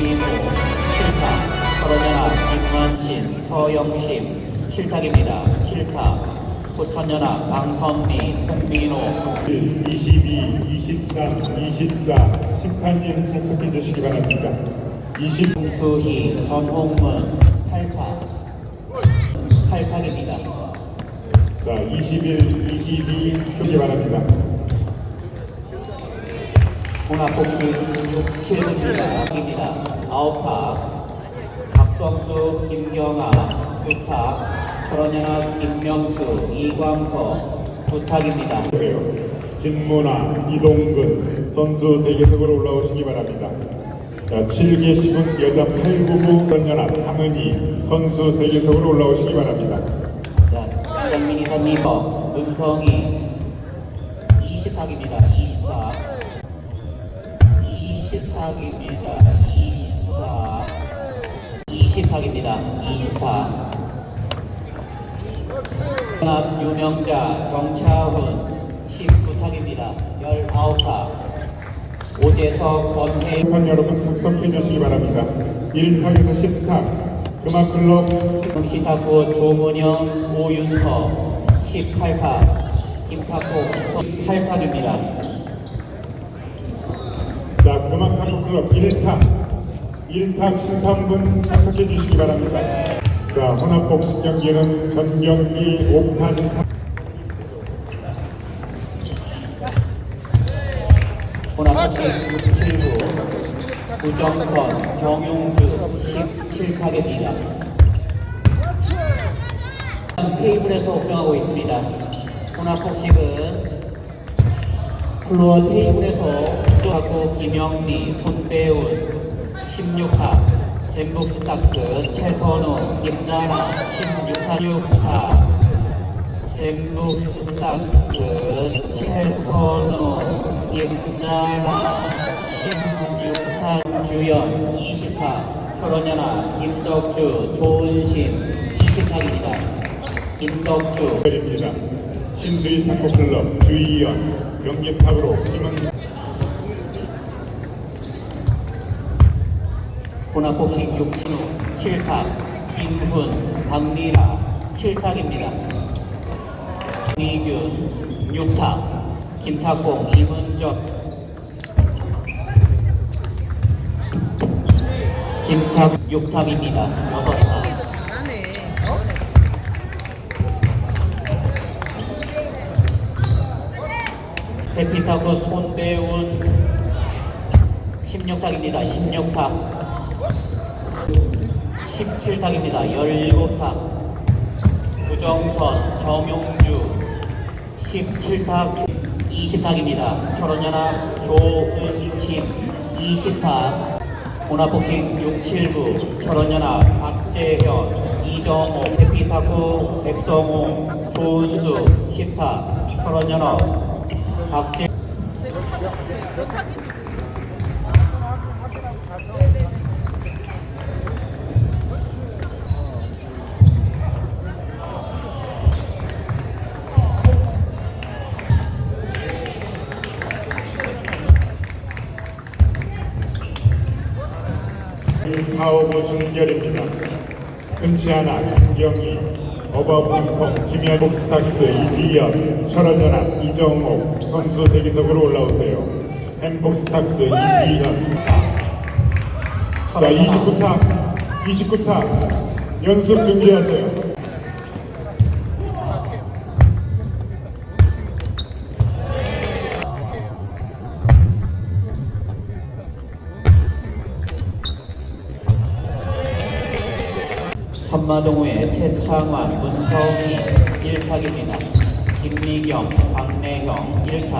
이모 7타 서른연합 김만신 서영심 7탁입니다 7타 고천연합 강선미 송민호 22, 23, 24 심판님 착석해 주시기 바랍니다. 20 홍수희 전홍문 8타 8탁입니다 자, 21, 22 표기 바랍니다. 혼합복식 6, 7입니다. 입니다. 9타 박성수, 김경아 9타 철원연합 김명수, 이광서 9탁입니다. 보세요. 진문아, 이동근 선수 대기석으로 올라오시기 바랍니다. 자, 7계식은 여자 8구부 전연합 함은희 선수 대기석으로 올라오시기 바랍니다. 자, 장민희 선미버, 은성이 20탁입니다. 20탁 20탁입니다. 20탁 20탁입니다. 20탁 연합 유명자 정차훈 19탁입니다. 19탁. 오재석 권혜 여러분 착석해 주시기 바랍니다. 1탁에서 10탁. 금화클럽. 시타구 조문영 오윤서. 18탁. 김탁호 18탁입니다. 자, 금화카프 클럽. 1탁 1탁 심판분 착석해 주시기 바랍니다. 자, 혼합복식 경기는 전 경기 5판 3 호남시 67부 구정선 정용주 17탁입니다. 테이블에서 운영하고 있습니다. 혼합복식은 플로어 테이블에서 주하고 김영미, 손배운 16타, 덴북스탁스 최선우, 김나라 16타, 6타, 덴북스탁스 최선우, 김나라 16타, 주연 20타, 철원연합 김덕주, 조은신 20타입니다. 김덕주 입니다 신수인 탁구 클럽 주의연 경기탁으로 김은 혼합복식 6신호 7탁 김훈 박미라 7탁입니다. 미균 6탁 김탁공 이문적 김탁 6탁입니다. 6탁 잘하네. 어? 대피타고 손배운 16탁입니다. 16탁 17탁입니다. 17탁 구정선 정용주. 17탁 20탁입니다. 철원연합 조은kim 20탁 혼합복식 6, 7부 철원연합 박재현. 이정호 대피타구 백성호 조은수. 10탁 철원연합 박재 사오부 중결입니다. 흔치 않아 김경희, 어바운펑, 김현 복 스탁스, 이지연, 철원연합, 이정옥 선수 대기석으로 올라오세요. 햄복스탁스, 이지현. 자, 29타, 29타 연습 준비하세요. 한마동호의 최창환, 문성희 1타입니다. 김미경, 박래형 1타.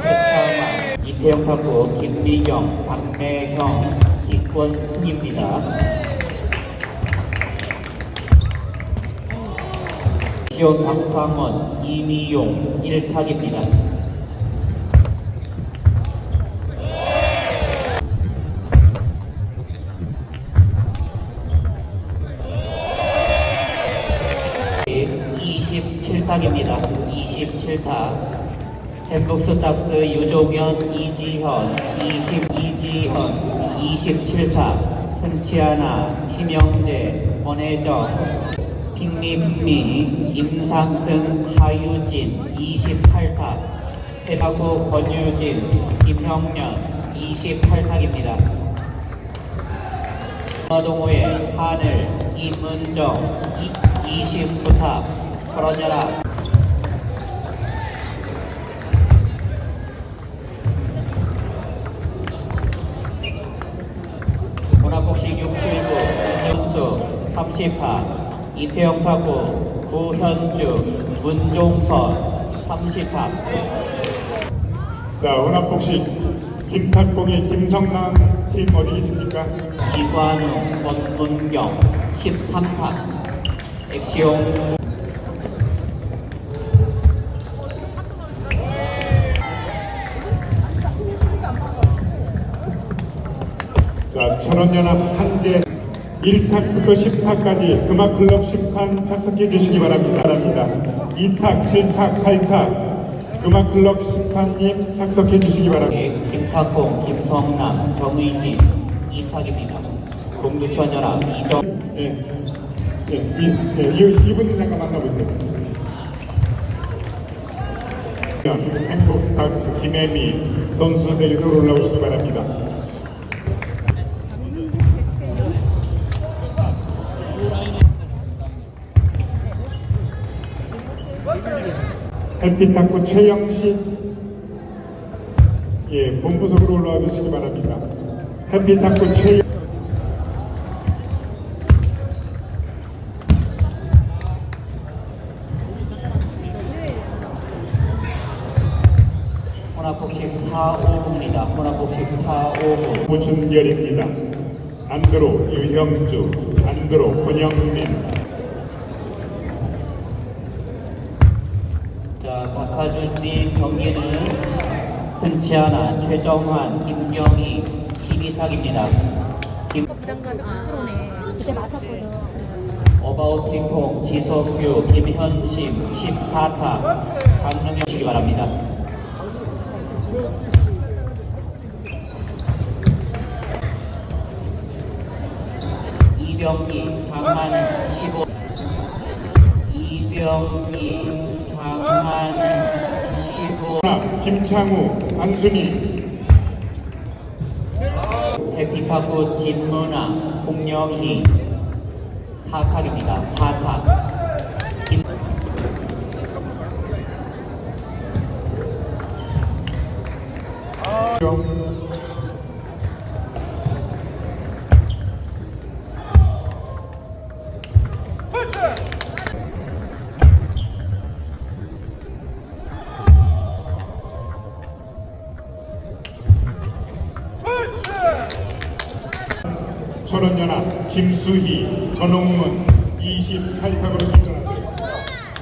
최창환, 이태영 탁구, 김미경, 박래형, 이권승입니다. 시온 박상원, 이미용 1타입니다. 27탁입니다. 27탁. 햄북스 닥스 유종현, 이지현, 20, 이지현, 27탁. 흔치하나, 심영재, 권혜정, 핑미미, 임상승, 하유진, 28탁. 해바구 권유진, 김형년, 28탁입니다. 마동호의 하늘, 임은정, 29탑, 서러져라. 문화복식 67부, 윤준수, 30탑, 이태영 탁구, 구현주, 문종선, 30탑. 자, 혼합복식 김탁봉의 김성남 팀 어디 계십니까? 지관우, 권문경 13탑 엑시옹 자, 천원연합 한재 1탁 부터 10탁까지 금화클럽 심판 착석해 주시기 바랍니다. 바랍니다. 2탁, 7탁, 8탁 금화클럽 심판님 착석해 주시기 바랍니다. 김탁봉, 김성남, 정의진 2탁입니다 공두천연합 이정 예, 예, 이, 예, 이, 이분들 잠깐 만나보세요. 행복스타스 김혜미 선수 대기석으로 올라오시기 바랍니다. 햇빛탁구 최영식 예, 본부석으로 올라와 주시기 바랍니다. 햇빛탁구 최영 4-5부입니다 혼합복식 4-5부 고준결입니다. 안드로 유형주, 안드로 권영민, 자 박하준님 경기는 흔치 않아 최정환, 김경희 12탁입니다. 김 부장관 아 그러네. 그때 맞았거든 어바웃 핑퐁 지석규 김현심 14타. 강릉해 주시기 바랍니다. 이병기 장한 15 이병기 장한 15 하나, 김창우, 안순희, 해피타구 진문아 홍영희. 4탁입니다. 4탁. 김 철원연합 김수희, 전홍문 28탁으로 출전하세요.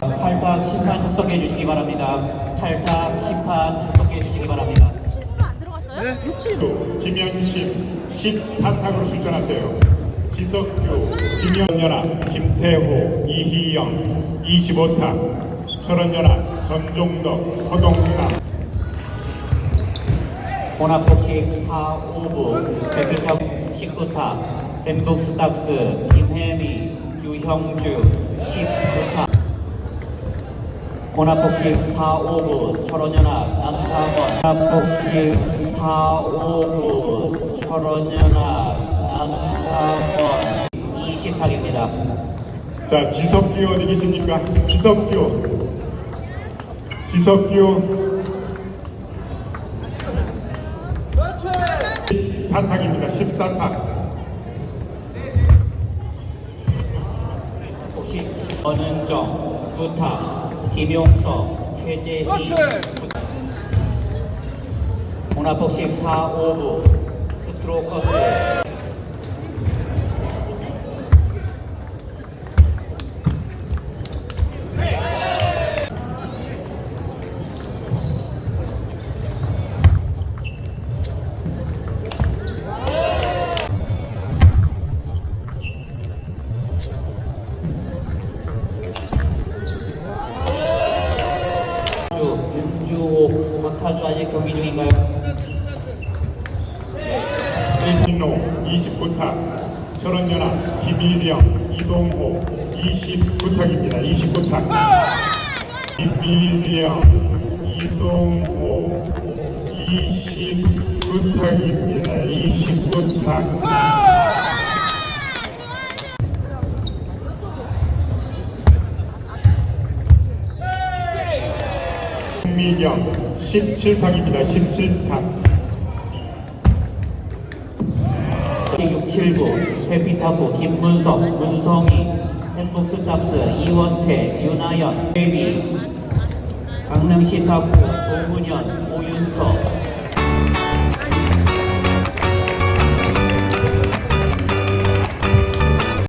8탁 심판 착석해 주시기 바랍니다. 8탁 심판 착석해 주시기 바랍니다. 7부 안 들어갔어요? 6, 7부 또 김현심 14탁으로 출전하세요. 지석규, 김현연합, 김태호, 이희영 25탁, 철원연합, 전종덕, 허동남 혼합복식 4, 5부 백일탑 19탑 뱀북스닥스 김혜미 유형주 19탑 혼합복식 4, 5부 철원연합 남상원 혼합복식 4, 5부 철원연합 남상원 20탁입니다. 자, 지석규 어디 계십니까? 지석규. 지석규. 14탁입니다. 14탁. 원은정, 구탁, 김용석, 최재희, 문화복식 4, 5부, 스트로커스, 이동호 29탁입니다. 29탁. 김일영, 이동호 29탁입니다. 29탁. 김미경 17탁입니다. 17 탁. 679 해피타프 김문석, 문성희, 행복스탑스 이원태, 윤하연, 베이비, 강릉시 타프 조문현, 오윤석,